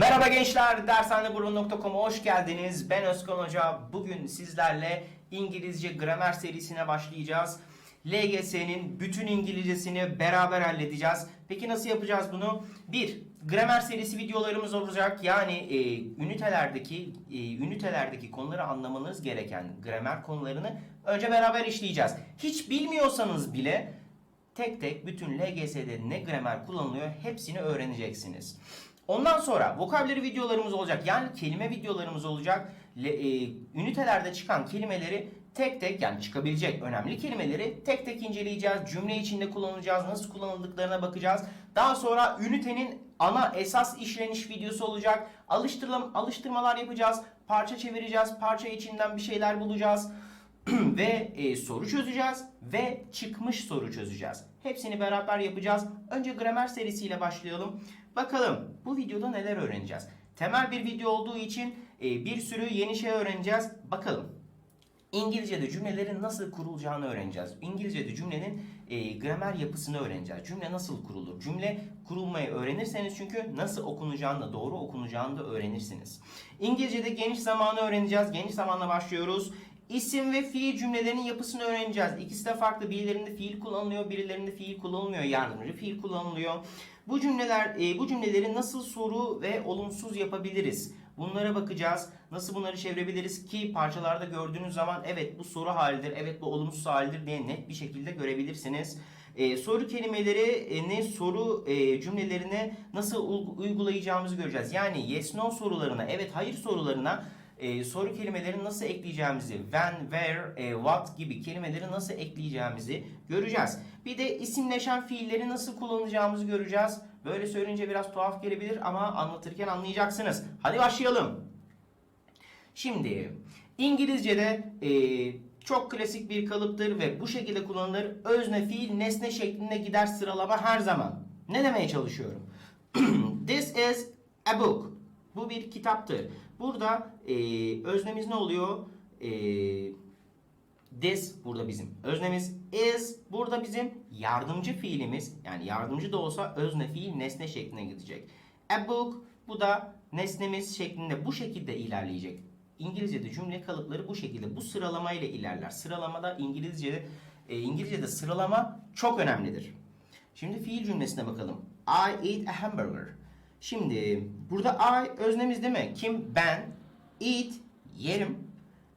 Merhaba gençler, dershaneburun.com'a hoş geldiniz. Ben Özkan Hoca. Bugün sizlerle İngilizce gramer serisine başlayacağız. LGS'nin bütün İngilizcesini beraber halledeceğiz. Peki nasıl yapacağız bunu? 1. Gramer serisi videolarımız olacak. Yani e, ünitelerdeki e, ünitelerdeki konuları anlamanız gereken gramer konularını önce beraber işleyeceğiz. Hiç bilmiyorsanız bile tek tek bütün LGS'de ne gramer kullanılıyor hepsini öğreneceksiniz. Ondan sonra vokabüleri videolarımız olacak. Yani kelime videolarımız olacak. Le, e, ünitelerde çıkan kelimeleri tek tek yani çıkabilecek önemli kelimeleri tek tek inceleyeceğiz. Cümle içinde kullanacağız. Nasıl kullanıldıklarına bakacağız. Daha sonra ünitenin ana esas işleniş videosu olacak. Alıştırma, alıştırmalar yapacağız. Parça çevireceğiz. Parça içinden bir şeyler bulacağız. ve e, soru çözeceğiz ve çıkmış soru çözeceğiz. Hepsini beraber yapacağız. Önce gramer serisiyle başlayalım. Bakalım bu videoda neler öğreneceğiz. Temel bir video olduğu için e, bir sürü yeni şey öğreneceğiz. Bakalım. İngilizce'de cümlelerin nasıl kurulacağını öğreneceğiz. İngilizce'de cümlenin e, gramer yapısını öğreneceğiz. Cümle nasıl kurulur? Cümle kurulmayı öğrenirseniz çünkü nasıl okunacağını da doğru okunacağını da öğrenirsiniz. İngilizce'de geniş zamanı öğreneceğiz. Geniş zamanla başlıyoruz. İsim ve fiil cümlelerinin yapısını öğreneceğiz. İkisi de farklı. Birilerinde fiil kullanılıyor, birilerinde fiil kullanılmıyor. Yardımcı fiil kullanılıyor. Bu cümleler, e, bu cümleleri nasıl soru ve olumsuz yapabiliriz? Bunlara bakacağız. Nasıl bunları çevirebiliriz ki parçalarda gördüğünüz zaman evet bu soru halidir, evet bu olumsuz halidir diye net bir şekilde görebilirsiniz. E, soru kelimeleri ne soru e, cümlelerine nasıl uygulayacağımızı göreceğiz. Yani yes no sorularına, evet hayır sorularına e, soru kelimelerini nasıl ekleyeceğimizi, when, where, e, what gibi kelimeleri nasıl ekleyeceğimizi göreceğiz. Bir de isimleşen fiilleri nasıl kullanacağımızı göreceğiz. Böyle söyleyince biraz tuhaf gelebilir ama anlatırken anlayacaksınız. Hadi başlayalım. Şimdi İngilizce'de e, çok klasik bir kalıptır ve bu şekilde kullanılır. Özne, fiil, nesne şeklinde gider sıralama her zaman. Ne demeye çalışıyorum? This is a book. Bu bir kitaptır. Burada e, öznemiz ne oluyor? E, this burada bizim öznemiz. Is burada bizim yardımcı fiilimiz. Yani yardımcı da olsa özne fiil nesne şeklinde gidecek. A book bu da nesnemiz şeklinde bu şekilde ilerleyecek. İngilizce'de cümle kalıpları bu şekilde bu sıralamayla ilerler. Sıralamada İngilizce'de e, İngilizce'de sıralama çok önemlidir. Şimdi fiil cümlesine bakalım. I eat a hamburger. Şimdi burada I öznemiz değil mi? Kim? Ben. Eat yerim.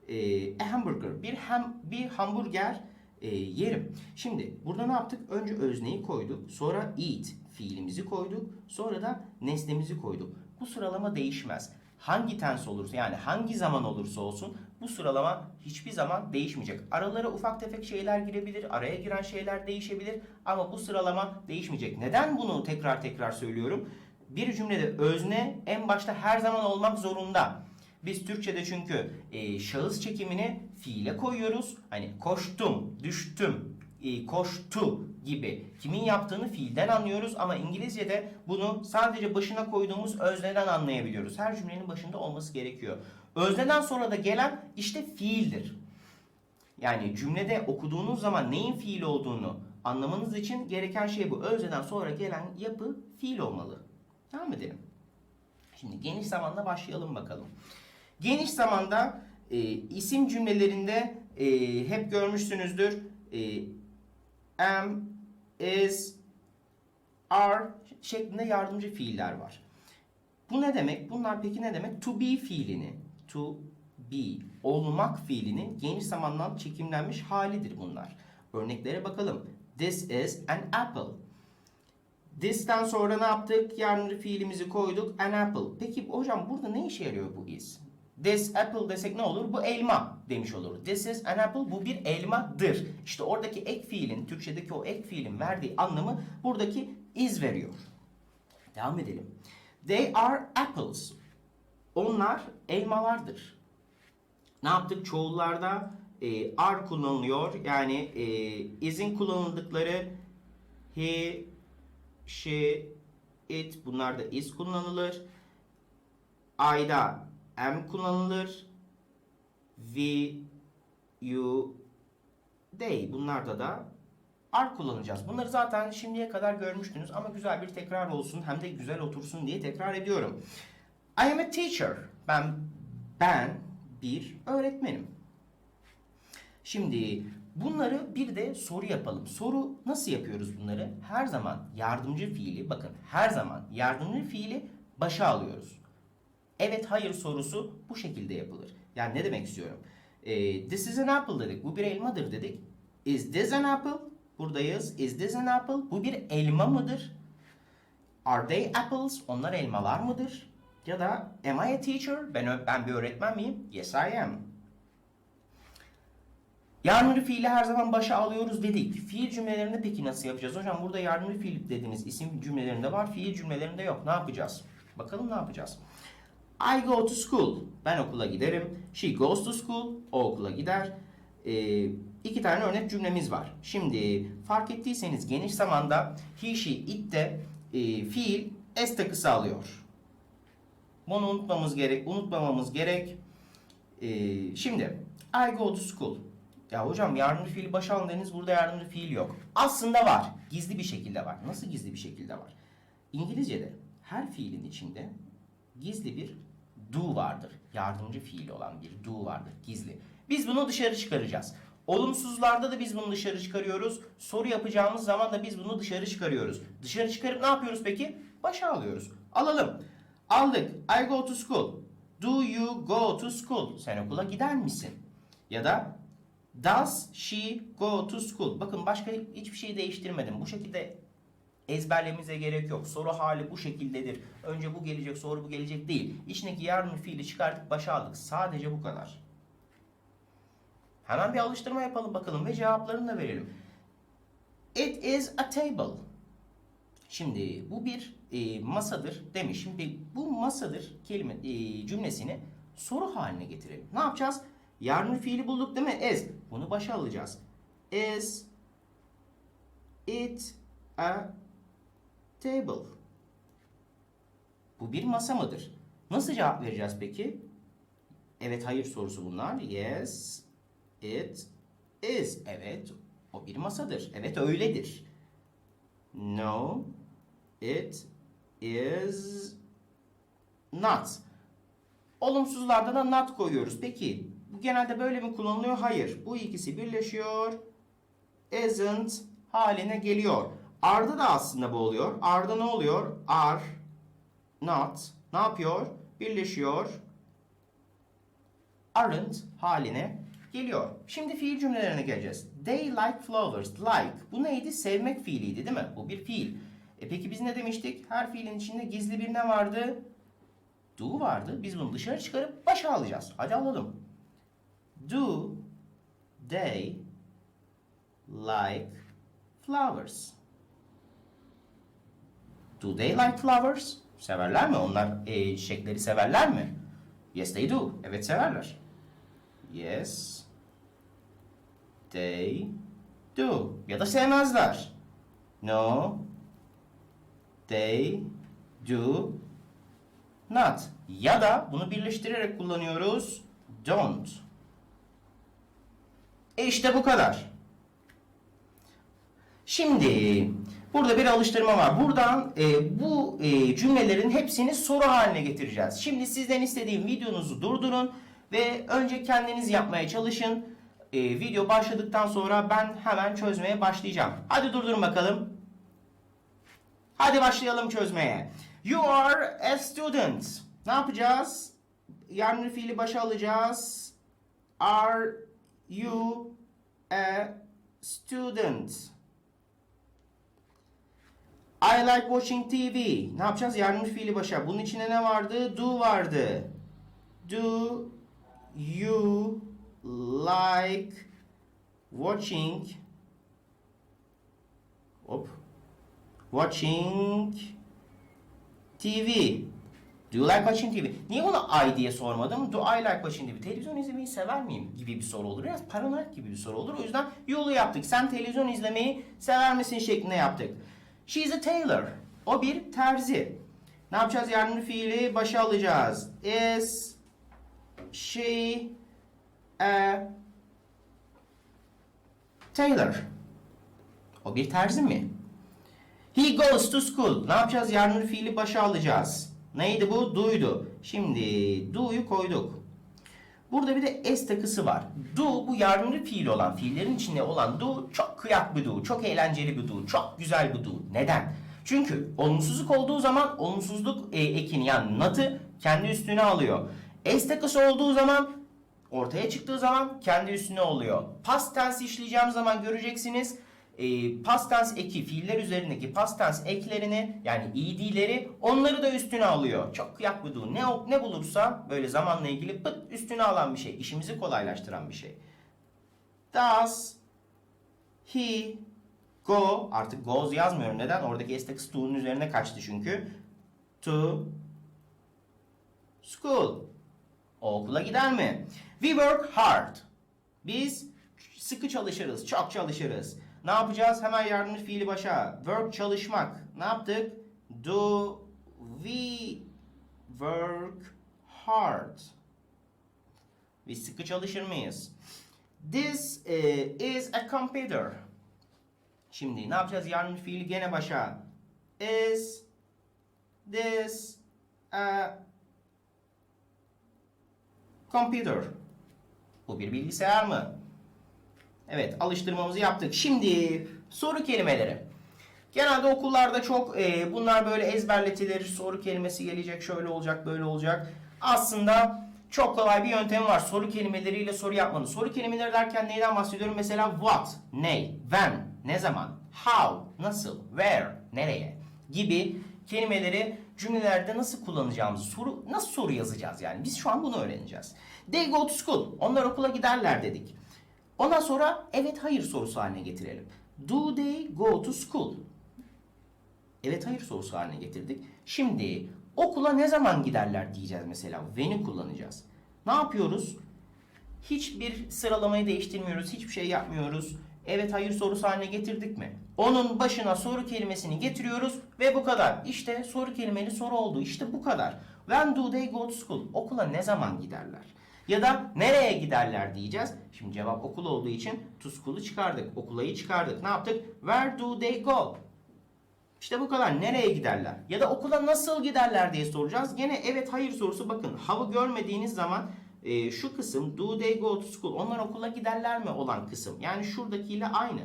E, a hamburger bir ham bir hamburger e, yerim. Şimdi burada ne yaptık? Önce özneyi koyduk. Sonra eat fiilimizi koyduk. Sonra da nesnemizi koyduk. Bu sıralama değişmez. Hangi tens olursa yani hangi zaman olursa olsun bu sıralama hiçbir zaman değişmeyecek. Aralara ufak tefek şeyler girebilir, araya giren şeyler değişebilir ama bu sıralama değişmeyecek. Neden bunu tekrar tekrar söylüyorum? Bir cümlede özne en başta her zaman olmak zorunda. Biz Türkçe'de çünkü e, şahıs çekimini fiile koyuyoruz. Hani koştum, düştüm, e, koştu gibi kimin yaptığını fiilden anlıyoruz ama İngilizce'de bunu sadece başına koyduğumuz özneden anlayabiliyoruz. Her cümlenin başında olması gerekiyor. Özneden sonra da gelen işte fiildir. Yani cümlede okuduğunuz zaman neyin fiil olduğunu anlamanız için gereken şey bu. Özneden sonra gelen yapı fiil olmalı. Devam edelim. Şimdi geniş zamanda başlayalım bakalım. Geniş zamanda e, isim cümlelerinde e, hep görmüşsünüzdür. E, am, is, are şeklinde yardımcı fiiller var. Bu ne demek? Bunlar peki ne demek? To be fiilini, to be, olmak fiilinin geniş zamandan çekimlenmiş halidir bunlar. Örneklere bakalım. This is an apple. This'ten sonra ne yaptık? Yardımcı fiilimizi koyduk. An apple. Peki hocam burada ne işe yarıyor bu is? This apple desek ne olur? Bu elma demiş olur. This is an apple. Bu bir elmadır. İşte oradaki ek fiilin, Türkçedeki o ek fiilin verdiği anlamı buradaki is veriyor. Devam edelim. They are apples. Onlar elmalardır. Ne yaptık? Çoğullarda e, are kullanılıyor. Yani e, is'in kullanıldıkları he, she, it bunlar da is kullanılır. I'da am kullanılır. We, you, they bunlarda da are kullanacağız. Bunları zaten şimdiye kadar görmüştünüz ama güzel bir tekrar olsun hem de güzel otursun diye tekrar ediyorum. I am a teacher. Ben ben bir öğretmenim. Şimdi bunları bir de soru yapalım. Soru nasıl yapıyoruz bunları? Her zaman yardımcı fiili bakın her zaman yardımcı fiili başa alıyoruz. Evet hayır sorusu bu şekilde yapılır. Yani ne demek istiyorum? Ee, this is an apple dedik. Bu bir elmadır dedik. Is this an apple? Buradayız. Is this an apple? Bu bir elma mıdır? Are they apples? Onlar elmalar mıdır? Ya da am I a teacher? Ben, ben bir öğretmen miyim? Yes I am. Yardımcı fiili her zaman başa alıyoruz dedik. Fiil cümlelerinde peki nasıl yapacağız? Hocam burada yardımcı fiil dediğiniz isim cümlelerinde var, fiil cümlelerinde yok. Ne yapacağız? Bakalım ne yapacağız? I go to school. Ben okula giderim. She goes to school. O okula gider. Ee, iki tane örnek cümlemiz var. Şimdi fark ettiyseniz geniş zamanda he, she, it'te e, fiil s takısı alıyor. Bunu unutmamız gerek, unutmamamız gerek. Ee, şimdi I go to school. Ya hocam yardımcı fiili başa alın dediniz burada yardımcı fiil yok. Aslında var. Gizli bir şekilde var. Nasıl gizli bir şekilde var? İngilizce'de her fiilin içinde gizli bir do vardır. Yardımcı fiil olan bir do vardır. Gizli. Biz bunu dışarı çıkaracağız. Olumsuzlarda da biz bunu dışarı çıkarıyoruz. Soru yapacağımız zaman da biz bunu dışarı çıkarıyoruz. Dışarı çıkarıp ne yapıyoruz peki? Başa alıyoruz. Alalım. Aldık. I go to school. Do you go to school? Sen okula gider misin? Ya da Does she go to school? Bakın başka hiçbir şey değiştirmedim. Bu şekilde ezberlememize gerek yok. Soru hali bu şekildedir. Önce bu gelecek, sonra bu gelecek değil. İçindeki yardım fiili çıkartıp başa aldık. Sadece bu kadar. Hemen bir alıştırma yapalım bakalım ve cevaplarını da verelim. It is a table. Şimdi bu bir e, masadır demiş. Şimdi bu masadır kelime e, cümlesini soru haline getirelim. Ne yapacağız? Yardım fiili bulduk değil mi? Is. Bunu başa alacağız. Is it a table? Bu bir masa mıdır? Nasıl cevap vereceğiz peki? Evet hayır sorusu bunlar. Yes it is. Evet o bir masadır. Evet öyledir. No it is not. Olumsuzlarda da not koyuyoruz. Peki bu genelde böyle mi kullanılıyor? Hayır. Bu ikisi birleşiyor. Isn't haline geliyor. Are'da da aslında bu oluyor. Are'da ne oluyor? Are not ne yapıyor? Birleşiyor. Aren't haline geliyor. Şimdi fiil cümlelerine geleceğiz. They like flowers. Like. Bu neydi? Sevmek fiiliydi değil mi? Bu bir fiil. E peki biz ne demiştik? Her fiilin içinde gizli bir ne vardı? Do vardı. Biz bunu dışarı çıkarıp başa alacağız. Hadi alalım. Do they like flowers? Do they like flowers? Severler mi? Onlar e, çiçekleri severler mi? Yes they do. Evet severler. Yes they do. Ya da sevmezler. No they do not. Ya da bunu birleştirerek kullanıyoruz. Don't. E işte bu kadar. Şimdi burada bir alıştırma var. Buradan e, bu e, cümlelerin hepsini soru haline getireceğiz. Şimdi sizden istediğim videonuzu durdurun ve önce kendiniz yapmaya çalışın. E, video başladıktan sonra ben hemen çözmeye başlayacağım. Hadi durdurun bakalım. Hadi başlayalım çözmeye. You are a student. Ne yapacağız? Yardımcı fiili başa alacağız. Are you a student? I like watching TV. Ne yapacağız? Yardımcı fiili başa. Bunun içinde ne vardı? Do vardı. Do you like watching Hop. Watching TV. Do you like watching TV? Niye bunu I diye sormadım? Do I like watching TV? Televizyon izlemeyi sever miyim? Gibi bir soru olur. Biraz paranoyak gibi bir soru olur. O yüzden yolu yaptık. Sen televizyon izlemeyi sever misin şeklinde yaptık. She's a tailor. O bir terzi. Ne yapacağız? Yardımcı fiili başa alacağız. Is she a tailor? O bir terzi mi? He goes to school. Ne yapacağız? Yardımcı fiili başa alacağız. Neydi bu? Do'ydu. Şimdi do'yu koyduk. Burada bir de s takısı var. Do bu yardımcı fiil olan, fiillerin içinde olan do çok kıyak bir do, çok eğlenceli bir do, çok güzel bir do. Neden? Çünkü olumsuzluk olduğu zaman olumsuzluk e, ekini yani not'ı kendi üstüne alıyor. S takısı olduğu zaman ortaya çıktığı zaman kendi üstüne oluyor. Past tense işleyeceğim zaman göreceksiniz. E, past tense eki, fiiller üzerindeki past tense eklerini yani ed'leri onları da üstüne alıyor. Çok kıyak bir durum. Ne, ne bulursa böyle zamanla ilgili pıt üstüne alan bir şey. işimizi kolaylaştıran bir şey. Does he go artık goes yazmıyorum. Neden? Oradaki s takısı üzerine kaçtı çünkü. To school. O okula gider mi? We work hard. Biz sıkı çalışırız, çok çalışırız. Ne yapacağız? Hemen yardımcı fiili başa. Work çalışmak. Ne yaptık? Do we work hard? Biz sıkı çalışır mıyız? This eh, is a computer. Şimdi ne yapacağız? Yardımcı fiili gene başa. Is this a computer? Bu bir bilgisayar mı? Evet, alıştırmamızı yaptık. Şimdi soru kelimeleri. Genelde okullarda çok e, bunlar böyle ezberletilir. Soru kelimesi gelecek, şöyle olacak, böyle olacak. Aslında çok kolay bir yöntemi var. Soru kelimeleriyle soru yapmanın. Soru kelimeleri derken neyden bahsediyorum? Mesela what, ne, when, ne zaman, how, nasıl, where, nereye gibi kelimeleri cümlelerde nasıl kullanacağımızı, soru nasıl soru yazacağız yani. Biz şu an bunu öğreneceğiz. They go to school. Onlar okula giderler dedik. Ondan sonra evet hayır sorusu haline getirelim. Do they go to school? Evet hayır sorusu haline getirdik. Şimdi okula ne zaman giderler diyeceğiz mesela. When'i kullanacağız. Ne yapıyoruz? Hiçbir sıralamayı değiştirmiyoruz. Hiçbir şey yapmıyoruz. Evet hayır sorusu haline getirdik mi? Onun başına soru kelimesini getiriyoruz ve bu kadar. İşte soru kelimeli soru oldu. İşte bu kadar. When do they go to school? Okula ne zaman giderler? Ya da nereye giderler diyeceğiz. Şimdi cevap okul olduğu için to school'u çıkardık. Okulayı çıkardık. Ne yaptık? Where do they go? İşte bu kadar. Nereye giderler? Ya da okula nasıl giderler diye soracağız. Gene evet hayır sorusu bakın. How'ı görmediğiniz zaman e, şu kısım do they go to school? Onlar okula giderler mi olan kısım. Yani şuradakiyle aynı.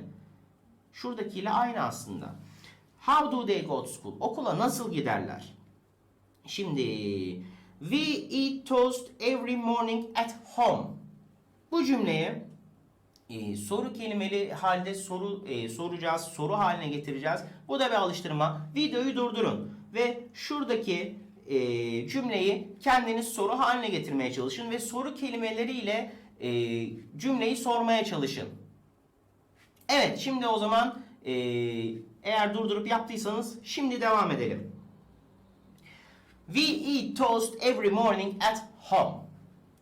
Şuradakiyle aynı aslında. How do they go to school? Okula nasıl giderler? Şimdi we eat toast every morning at home. Bu cümleyi e, soru kelimeli halde soru e, soracağız, soru haline getireceğiz. Bu da bir alıştırma. Videoyu durdurun ve şuradaki e, cümleyi kendiniz soru haline getirmeye çalışın ve soru kelimeleriyle e, cümleyi sormaya çalışın. Evet, şimdi o zaman e, eğer durdurup yaptıysanız şimdi devam edelim. We eat toast every morning at home.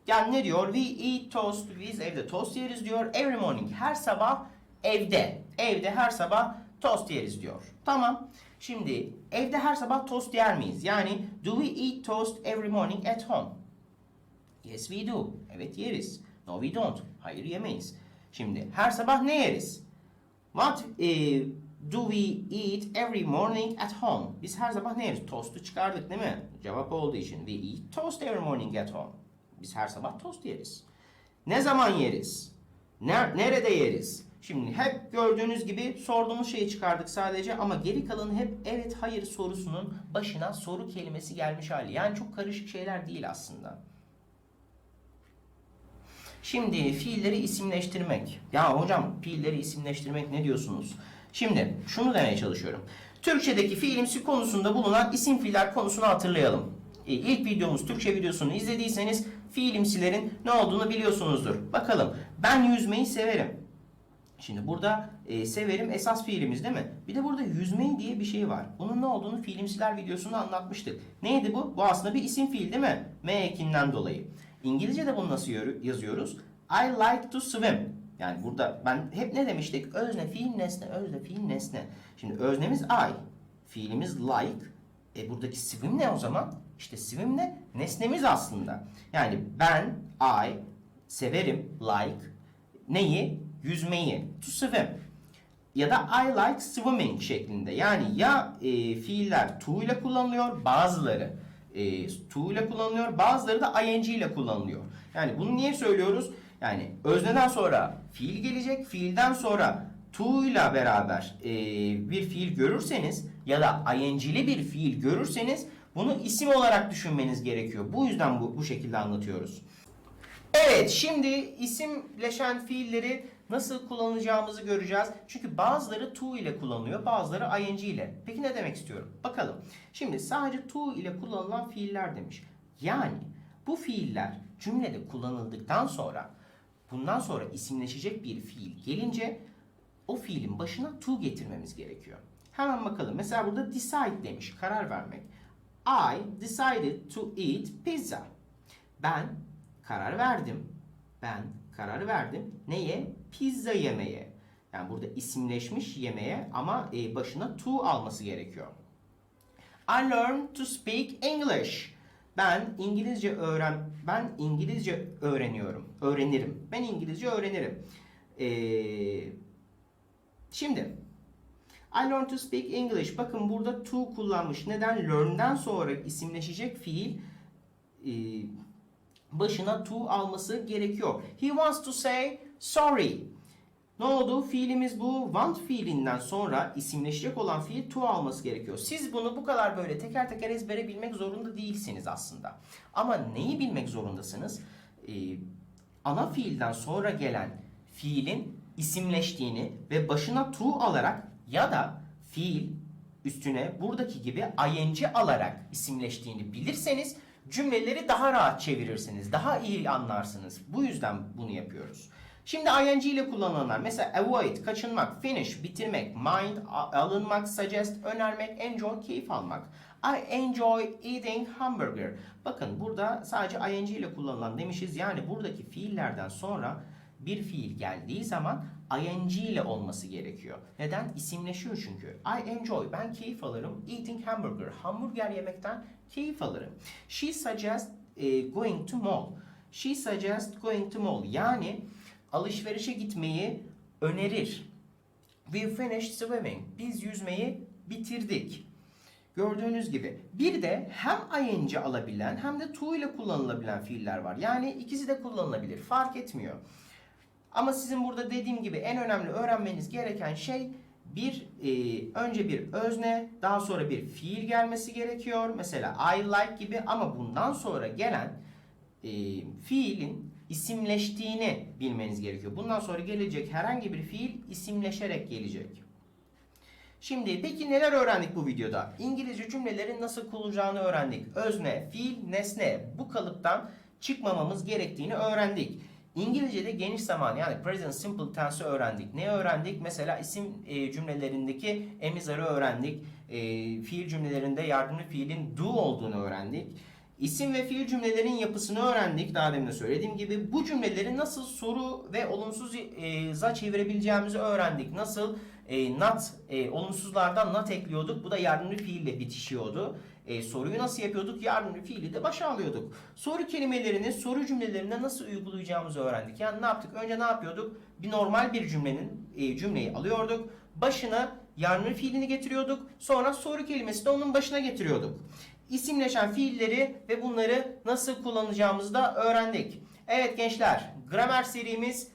Yani ne diyor? We eat toast. Biz evde tost yeriz diyor. Every morning. Her sabah evde. Evde her sabah tost yeriz diyor. Tamam. Şimdi evde her sabah tost yer miyiz? Yani do we eat toast every morning at home? Yes we do. Evet yeriz. No we don't. Hayır yemeyiz. Şimdi her sabah ne yeriz? What eh, do we eat every morning at home? Biz her sabah ne yeriz? Tostu çıkardık değil mi? Cevap olduğu için we eat toast every morning at home. Biz her sabah tost yeriz. Ne zaman yeriz? Ner- nerede yeriz? Şimdi hep gördüğünüz gibi sorduğumuz şeyi çıkardık sadece ama geri kalanı hep evet hayır sorusunun başına soru kelimesi gelmiş hali. Yani çok karışık şeyler değil aslında. Şimdi fiilleri isimleştirmek. Ya hocam fiilleri isimleştirmek ne diyorsunuz? Şimdi şunu demeye çalışıyorum. Türkçedeki fiilimsi konusunda bulunan isim fiiller konusunu hatırlayalım. E, İlk videomuz Türkçe videosunu izlediyseniz fiilimsilerin ne olduğunu biliyorsunuzdur. Bakalım ben yüzmeyi severim. Şimdi burada e, severim esas fiilimiz değil mi? Bir de burada yüzmeyi diye bir şey var. Bunun ne olduğunu fiilimsiler videosunda anlatmıştık. Neydi bu? Bu aslında bir isim fiil değil mi? M ekinden dolayı. İngilizce'de bunu nasıl yazıyoruz? I like to swim. Yani burada ben hep ne demiştik? Özne, fiil, nesne, özne, fiil, nesne. Şimdi öznemiz I. Fiilimiz like. E buradaki swim ne o zaman? İşte swim ne? Nesnemiz aslında. Yani ben, I, severim, like. Neyi? Yüzmeyi. To swim. Ya da I like swimming şeklinde. Yani ya e, fiiller to ile kullanılıyor bazıları. e, to ile kullanılıyor. Bazıları da ing ile kullanılıyor. Yani bunu niye söylüyoruz? Yani özneden sonra fiil gelecek. Fiilden sonra to ile beraber e, bir fiil görürseniz ya da ing'li bir fiil görürseniz bunu isim olarak düşünmeniz gerekiyor. Bu yüzden bu, bu şekilde anlatıyoruz. Evet, şimdi isimleşen fiilleri nasıl kullanacağımızı göreceğiz. Çünkü bazıları to ile kullanılıyor, bazıları ing ile. Peki ne demek istiyorum? Bakalım. Şimdi sadece to ile kullanılan fiiller demiş. Yani bu fiiller cümlede kullanıldıktan sonra bundan sonra isimleşecek bir fiil gelince o fiilin başına to getirmemiz gerekiyor. Hemen bakalım. Mesela burada decide demiş, karar vermek. I decided to eat pizza. Ben karar verdim. Ben karar verdim. Neye? Pizza yemeye. Yani burada isimleşmiş yemeğe ama e, başına to alması gerekiyor. I learned to speak English. Ben İngilizce öğren ben İngilizce öğreniyorum. Öğrenirim. Ben İngilizce öğrenirim. Ee, şimdi I learned to speak English. Bakın burada to kullanmış. Neden? Learn'den sonra isimleşecek fiil e, başına to alması gerekiyor. He wants to say sorry. Ne oldu? Fiilimiz bu want fiilinden sonra isimleşecek olan fiil to alması gerekiyor. Siz bunu bu kadar böyle teker teker ezbere bilmek zorunda değilsiniz aslında. Ama neyi bilmek zorundasınız? Ee, ana fiilden sonra gelen fiilin isimleştiğini ve başına to alarak ya da fiil üstüne buradaki gibi ing alarak isimleştiğini bilirseniz cümleleri daha rahat çevirirsiniz, daha iyi anlarsınız. Bu yüzden bunu yapıyoruz. Şimdi ing ile kullanılanlar mesela avoid, kaçınmak, finish, bitirmek, mind, alınmak, suggest, önermek, enjoy, keyif almak. I enjoy eating hamburger. Bakın burada sadece ing ile kullanılan demişiz. Yani buradaki fiillerden sonra bir fiil geldiği zaman ing ile olması gerekiyor. Neden? İsimleşiyor çünkü. I enjoy. Ben keyif alırım. Eating hamburger. Hamburger yemekten keyif alırım. She suggests eh, going to mall. She suggests going to mall. Yani alışverişe gitmeyi önerir. We finished swimming. Biz yüzmeyi bitirdik. Gördüğünüz gibi bir de hem ing alabilen hem de to ile kullanılabilen fiiller var. Yani ikisi de kullanılabilir. Fark etmiyor. Ama sizin burada dediğim gibi en önemli öğrenmeniz gereken şey bir e, önce bir özne, daha sonra bir fiil gelmesi gerekiyor. Mesela I like gibi ama bundan sonra gelen e, fiilin isimleştiğini bilmeniz gerekiyor. Bundan sonra gelecek herhangi bir fiil isimleşerek gelecek. Şimdi peki neler öğrendik bu videoda? İngilizce cümlelerin nasıl kurulacağını öğrendik. Özne, fiil, nesne bu kalıptan çıkmamamız gerektiğini öğrendik. İngilizce'de geniş zaman yani present simple tense'ı öğrendik. Ne öğrendik? Mesela isim e, cümlelerindeki emizarı öğrendik. E, fiil cümlelerinde yardımcı fiilin do olduğunu öğrendik. İsim ve fiil cümlelerin yapısını öğrendik. Daha demin de söylediğim gibi bu cümleleri nasıl soru ve olumsuz e, za çevirebileceğimizi öğrendik. Nasıl e, not e, olumsuzlardan not ekliyorduk. Bu da yardımcı fiille bitişiyordu. E, soruyu nasıl yapıyorduk? Yardımcı fiili de başa alıyorduk. Soru kelimelerini soru cümlelerine nasıl uygulayacağımızı öğrendik. Yani ne yaptık? Önce ne yapıyorduk? Bir normal bir cümlenin e, cümleyi alıyorduk. Başına yardımcı fiilini getiriyorduk. Sonra soru kelimesi de onun başına getiriyorduk. İsimleşen fiilleri ve bunları nasıl kullanacağımızı da öğrendik. Evet gençler, gramer serimiz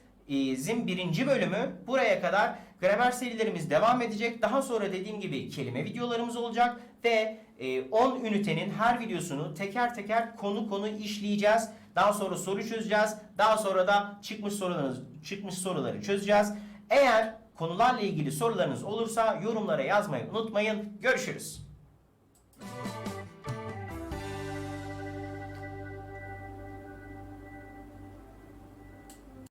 Zin birinci bölümü buraya kadar gramer serilerimiz devam edecek. Daha sonra dediğim gibi kelime videolarımız olacak ve e, 10 ünitenin her videosunu teker teker konu konu işleyeceğiz. Daha sonra soru çözeceğiz. Daha sonra da çıkmış sorularınız çıkmış soruları çözeceğiz. Eğer konularla ilgili sorularınız olursa yorumlara yazmayı unutmayın. Görüşürüz.